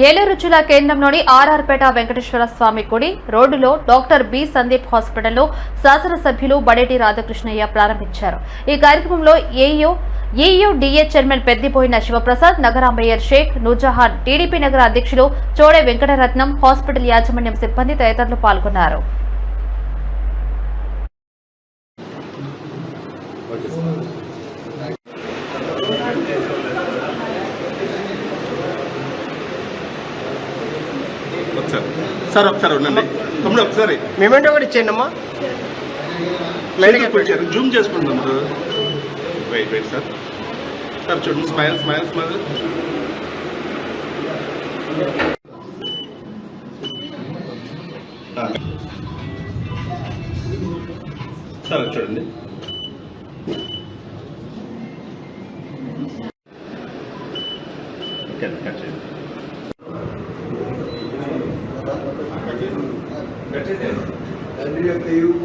ఏలూరు జిల్లా కేంద్రంలోని ఆర్ఆర్పేట వెంకటేశ్వర స్వామి గుడి రోడ్డులో డాక్టర్ బి సందీప్ హాస్పిటల్లో శాసనసభ్యులు బడేటి రాధాకృష్ణయ్య ప్రారంభించారు. ఈ కార్యక్రమంలో ఏయూ ఈయుడిఏ చైర్మన్ పెద్దిపోయిన శివప్రసాద్ నగర మేయర్ షేక్ నూజహాన్ టీడీపీ నగర అధ్యక్షులు చోడే వెంకటరత్నం హాస్పిటల్ యాజమాన్యం సిబ్బంది తదితరులు పాల్గొన్నారు. ఒకసారి. సార్ ఒకసారి ఉండండి. తమ్ముడు ఒకసారి. మేమేంటో కూడా ఇచ్చేయండి అమ్మా. కొంచెం జూమ్ చేసుకోండి తమ్ముడు. వెయిట్ వెయిట్ సార్ సార్ చూడండి. స్మైల్ స్మైల్ స్మైల్ సార్ చూడండి. ఓకే కట్ చేయండి. కట్ చేసేయండి తండ్రి యొక్క ఇరువు